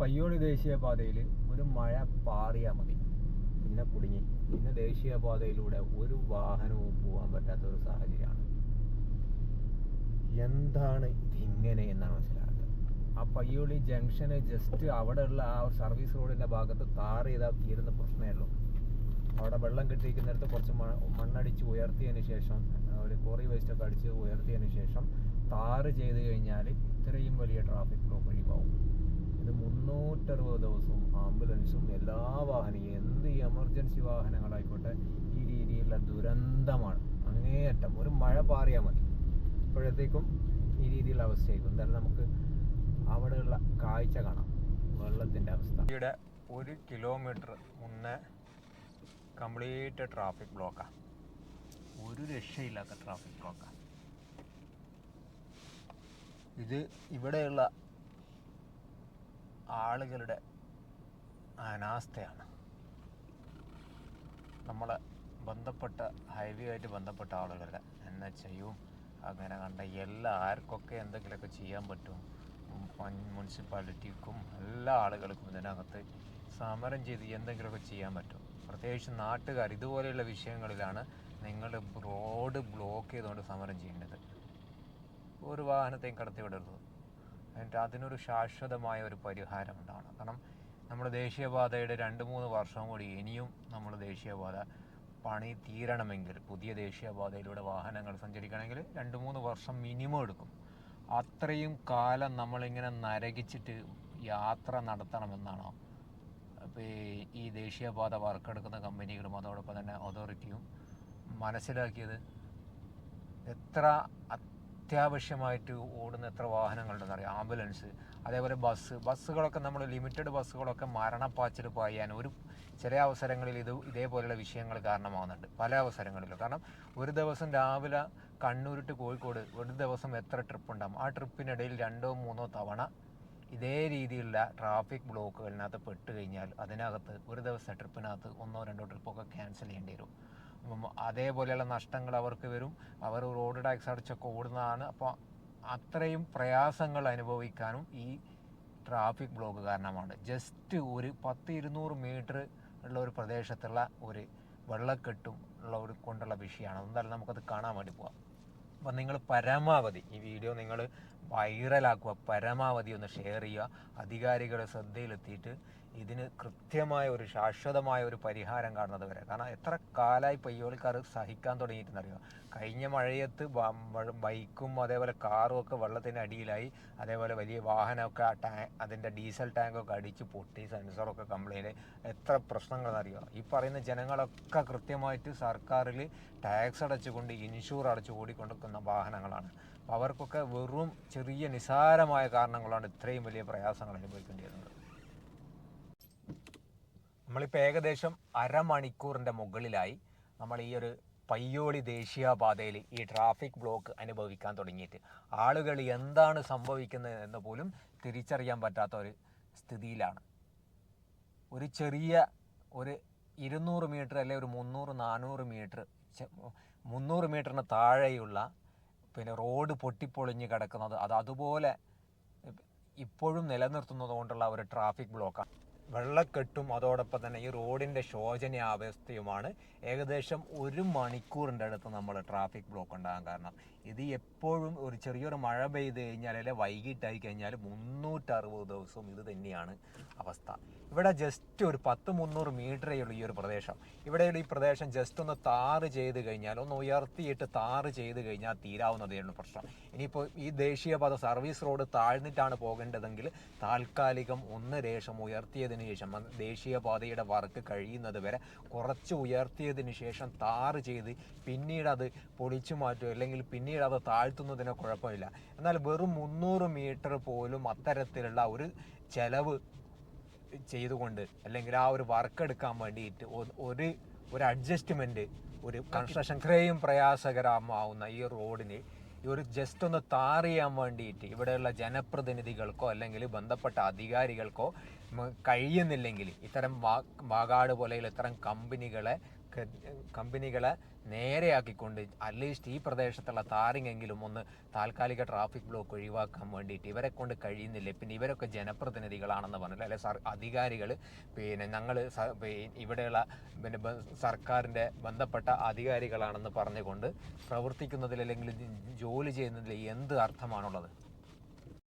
പയ്യോളി ദേശീയപാതയിൽ ഒരു മഴ പാറിയാൽ മതി. പിന്നെ കുടുങ്ങി. പിന്നെ ദേശീയപാതയിലൂടെ ഒരു വാഹനവും പോകാൻ പറ്റാത്ത ഒരു സാഹചര്യമാണ്. എന്താണ് ഇതിങ്ങനെ എന്നാണ് മനസ്സിലാകുന്നത് ആ പയ്യോളി ജംഗ്ഷന് ജസ്റ്റ് അവിടെയുള്ള ആ സർവീസ് റോഡിന്റെ ഭാഗത്ത് താർ ചെയ്താൽ തീരുന്ന പ്രശ്നമേ ഉള്ളൂ. അവിടെ വെള്ളം കെട്ടിയിരിക്കുന്നിടത്ത് കുറച്ച് മണ്ണടിച്ച് ഉയർത്തിയതിന് ശേഷം ഒരു കോറി വേസ്റ്റൊക്കെ അടിച്ച് ഉയർത്തിയതിന് ശേഷം താറ് ചെയ്ത് കഴിഞ്ഞാൽ ഇത്രയും വലിയ ട്രാഫിക് ബ്ലോക്ക് ഒഴിവാകും ഇത് മുന്നൂറ്ററുപത് ദിവസവും ആംബുലൻസും എല്ലാ വാഹനവും എന്ത് എമർജൻസി വാഹനങ്ങളായിക്കോട്ടെ ഈ രീതിയിലുള്ള ദുരന്തമാണ്. അങ്ങേയറ്റം ഒരു മഴ പാറിയാൽ മതി. അപ്പോഴത്തേക്കും ഈ രീതിയിലുള്ള അവസ്ഥയായിരിക്കും. എന്തായാലും നമുക്ക് അവിടെയുള്ള കാഴ്ച കാണാം. വെള്ളത്തിന്റെ അവസ്ഥ. ഇവിടെ ഒരു കിലോമീറ്റർ മുന്നേ കംപ്ലീറ്റ് ട്രാഫിക് ബ്ലോക്കാണ് ഒരു രക്ഷയില്ലാത്ത ട്രാഫിക് ബ്ലോക്കാണ് ഇത് ഇവിടെയുള്ള ആളുകളുടെ അനാസ്ഥയാണ്. നമ്മൾ ബന്ധപ്പെട്ട ഹൈവേ ആയിട്ട് ബന്ധപ്പെട്ട ആളുകളുടെ എൻ എച്ച് അങ്ങനെ കണ്ട എല്ലാ ആർക്കൊക്കെ എന്തെങ്കിലുമൊക്കെ ചെയ്യാൻ പറ്റും. മുനിസിപ്പാലിറ്റിക്കും എല്ലാ ആളുകൾക്കും ഇതിനകത്ത് സമരം ചെയ്ത് എന്തെങ്കിലുമൊക്കെ ചെയ്യാൻ പറ്റും. പ്രത്യേകിച്ച് നാട്ടുകാർ ഇതുപോലെയുള്ള വിഷയങ്ങളിലാണ് നിങ്ങൾ റോഡ് ബ്ലോക്ക് ചെയ്തുകൊണ്ട് സമരം ചെയ്യേണ്ടത്. ഒരു വാഹനത്തെയും കടത്തി വിടരുത് എന്നിട്ട് അതിനൊരു ശാശ്വതമായ ഒരു പരിഹാരം ഉണ്ടാവണം. കാരണം നമ്മുടെ ദേശീയപാതയുടെ രണ്ട് മൂന്ന് വർഷം കൂടി ഇനിയും നമ്മൾ ദേശീയപാത പണി തീരണമെങ്കിൽ പുതിയ ദേശീയപാതയിലൂടെ വാഹനങ്ങൾ സഞ്ചരിക്കണമെങ്കിൽ രണ്ട് മൂന്ന് വർഷം മിനിമം എടുക്കും. അത്രയും കാലം നമ്മളിങ്ങനെ നരകിച്ചിട്ട് യാത്ര നടത്തണമെന്നാണോ? അപ്പോൾ ഈ ദേശീയപാത വർക്കെടുക്കുന്ന കമ്പനികളും അതോടൊപ്പം തന്നെ അതോറിറ്റിയും മനസ്സിലാക്കിയത് എത്ര അത്യാവശ്യമായിട്ട് ഓടുന്ന എത്ര വാഹനങ്ങളുണ്ടെന്ന് അറിയാം. ആംബുലൻസ് അതേപോലെ ബസ് ബസ്സുകളൊക്കെ നമ്മൾ ലിമിറ്റഡ് ബസ്സുകളൊക്കെ മരണപ്പാച്ചിൽ പായാൻ ഒരു ചെറിയ അവസരങ്ങളിൽ ഇത് ഇതേപോലെയുള്ള വിഷയങ്ങൾ കാരണമാകുന്നുണ്ട് പല അവസരങ്ങളിലും. കാരണം ഒരു ദിവസം രാവിലെ കണ്ണൂർ ടു കോഴിക്കോട് ഒരു ദിവസം എത്ര ട്രിപ്പ് ഉണ്ടാകും ആ ട്രിപ്പിനിടയിൽ രണ്ടോ മൂന്നോ തവണ ഇതേ രീതിയിലുള്ള ട്രാഫിക് ബ്ലോക്കുകളിനകത്ത് പെട്ട് കഴിഞ്ഞാൽ അതിനകത്ത് ഒരു ദിവസത്തെ ട്രിപ്പിനകത്ത് ഒന്നോ രണ്ടോ ട്രിപ്പൊക്കെ ക്യാൻസൽ ചെയ്യേണ്ടി വരും. അതേപോലെയുള്ള നഷ്ടങ്ങൾ അവർക്ക് വരും. അവർ റോഡ് ടാക്സ് അടച്ചൊക്കെ ഓടുന്നതാണ്. അപ്പോൾ അത്രയും പ്രയാസങ്ങൾ അനുഭവിക്കാനും ഈ ട്രാഫിക് ബ്ലോക്ക് കാരണമാണ്. ജസ്റ്റ് ഒരു പത്ത് ഇരുന്നൂറ് മീറ്റർ ഉള്ള ഒരു പ്രദേശത്തുള്ള ഒരു വെള്ളക്കെട്ടും ഉള്ള ഒരു കൊണ്ടുള്ള വിഷയമാണ്. എന്തായാലും നമുക്കത് കാണാൻ വേണ്ടി പോവാം. അപ്പം നിങ്ങൾ പരമാവധി ഈ വീഡിയോ നിങ്ങൾ വൈറലാക്കുക പരമാവധി ഒന്ന് ഷെയർ ചെയ്യുക അധികാരികളുടെ ശ്രദ്ധയിലെത്തിയിട്ട് ഇതിന് കൃത്യമായ ഒരു ശാശ്വതമായ ഒരു പരിഹാരം കാണുന്നത് വരെ. കാരണം എത്ര കാലമായി പയ്യോളിക്കാർ സഹിക്കാൻ തുടങ്ങിയിട്ടെന്നറിയോ കഴിഞ്ഞ മഴയത്ത് ബൈക്കും അതേപോലെ കാറും ഒക്കെ വെള്ളത്തിന്റെ അടിയിലായി. അതേപോലെ വലിയ വാഹനമൊക്കെ ആ ടാ അതിന്റെ ഡീസൽ ടാങ്കൊക്കെ അടിച്ച് പൊട്ടി സെൻസറൊക്കെ കംപ്ലൈന്റ് എത്ര പ്രശ്നങ്ങളെന്നറിയോ? ഈ പറയുന്ന ജനങ്ങളൊക്കെ കൃത്യമായിട്ട് സർക്കാരിൽ ടാക്സ് അടച്ചുകൊണ്ട് ഇൻഷൂർ അടച്ച് ഓടിക്കൊണ്ടിരിക്കുന്ന വാഹനങ്ങളാണ്. അപ്പോൾ അവർക്കൊക്കെ വെറും ചെറിയ നിസാരമായ കാരണങ്ങളാണ് ഇത്രയും വലിയ പ്രയാസങ്ങൾ അനുഭവിക്കേണ്ടി വരുന്നത് നമ്മളിപ്പോൾ ഏകദേശം അരമണിക്കൂറിന്റെ മുകളിലായി നമ്മൾ ഈ ഒരു പയ്യോളി ദേശീയപാതയിൽ ഈ ട്രാഫിക് ബ്ലോക്ക് അനുഭവിക്കാൻ തുടങ്ങിയിട്ട്. ആളുകൾ എന്താണ് സംഭവിക്കുന്നത് എന്ന് പോലും തിരിച്ചറിയാൻ പറ്റാത്ത ഒരു സ്ഥിതിയിലാണ്. ഒരു ചെറിയ ഒരു ഇരുന്നൂറ് മീറ്റർ അല്ലെങ്കിൽ ഒരു മുന്നൂറ് നാനൂറ് മീറ്റർ മുന്നൂറ് മീറ്ററിന് താഴെയുള്ള പിന്നെ റോഡ് പൊട്ടിപ്പൊളിഞ്ഞ് കിടക്കുന്നത്. അത് അതുപോലെ ഇപ്പോഴും നിലനിർത്തുന്നത് കൊണ്ടുള്ള ഒരു ട്രാഫിക് ബ്ലോക്കാണ് വെള്ളക്കെട്ടും അതോടൊപ്പം തന്നെ ഈ റോഡിന്റെ ശോചനീയാവസ്ഥയുമാണ് ഏകദേശം ഒരു മണിക്കൂറിന്റെ അടുത്ത് നമ്മൾ ട്രാഫിക് ബ്ലോക്ക് ഉണ്ടാകാൻ കാരണം. ഇത് എപ്പോഴും ഒരു ചെറിയൊരു മഴ പെയ്ത് കഴിഞ്ഞാൽ അല്ലെ വൈകിട്ടായി കഴിഞ്ഞാൽ മുന്നൂറ്ററുപത് ദിവസവും ഇത് തന്നെയാണ് അവസ്ഥ. ഇവിടെ ജസ്റ്റ് ഒരു പത്ത് മുന്നൂറ് മീറ്ററേ ഉള്ളൂ ഈ ഒരു പ്രദേശം. ഇവിടെയുള്ള ഈ പ്രദേശം ജസ്റ്റ് ഒന്ന് താറ് ചെയ്ത് കഴിഞ്ഞാൽ ഒന്ന് ഉയർത്തിയിട്ട് താറ് ചെയ്ത് കഴിഞ്ഞാൽ തീരാവുന്നതേ ഉള്ളൂ പ്രശ്നം. ഇനിയിപ്പോൾ ഈ ദേശീയപാത സർവീസ് റോഡ് താഴ്ന്നിട്ടാണ് പോകേണ്ടതെങ്കിൽ താൽക്കാലികം ഒന്ന് രേഷം ഉയർത്തിയതിന് ശേഷം അത് ദേശീയപാതയുടെ വർക്ക് കഴിയുന്നത് വരെ കുറച്ച് ഉയർത്തിയതിന് ശേഷം താറ് ചെയ്ത് പിന്നീട് അത് പൊളിച്ചു മാറ്റുക അല്ലെങ്കിൽ പിന്നീട് അത് താഴ്ത്തുന്നതിന് കുഴപ്പമില്ല. എന്നാൽ വെറും മുന്നൂറ് മീറ്റർ പോലും അത്തരത്തിലുള്ള ഒരു ചെലവ് ചെയ്തുകൊണ്ട് അല്ലെങ്കിൽ ആ ഒരു വർക്ക് എടുക്കാൻ വേണ്ടിയിട്ട് ഒരു ഒരു അഡ്ജസ്റ്റ്മെന്റ് ഒരു കൺസ്ട്രക്ഷൻ ഇത്രയും പ്രയാസകരമാവുന്ന ഈ റോഡിന് ഒരു ജസ്റ്റ് ഒന്ന് താറിയാൻ വേണ്ടിയിട്ട് ഇവിടെയുള്ള ജനപ്രതിനിധികൾക്കോ അല്ലെങ്കിൽ ബന്ധപ്പെട്ട അധികാരികൾക്കോ കഴിയുന്നില്ലെങ്കിൽ ഇത്തരം വാ- വാഗാട് പോലെയുള്ള ഇത്തരം കമ്പനികളെ കമ്പനികളെ നേരെയാക്കിക്കൊണ്ട് അറ്റ്ലീസ്റ്റ് ഈ പ്രദേശത്തുള്ള താറിങ്ങെങ്കിലും ഒന്ന് താൽക്കാലിക ട്രാഫിക് ബ്ലോക്ക് ഒഴിവാക്കാൻ വേണ്ടിയിട്ട് ഇവരെ കൊണ്ട് കഴിയുന്നില്ല? പിന്നെ ഇവരൊക്കെ ജനപ്രതിനിധികളാണെന്ന് പറഞ്ഞില്ല? അല്ലെ സർ അധികാരികൾ പിന്നെ ഞങ്ങൾ ഇവിടെയുള്ള പിന്നെ സർക്കാരിന്റെ ബന്ധപ്പെട്ട അധികാരികളാണെന്ന് പറഞ്ഞുകൊണ്ട് പ്രവർത്തിക്കുന്നതിൽ അല്ലെങ്കിൽ ജോലി ചെയ്യുന്നതിൽ എന്ത് അർത്ഥമാണുള്ളത്?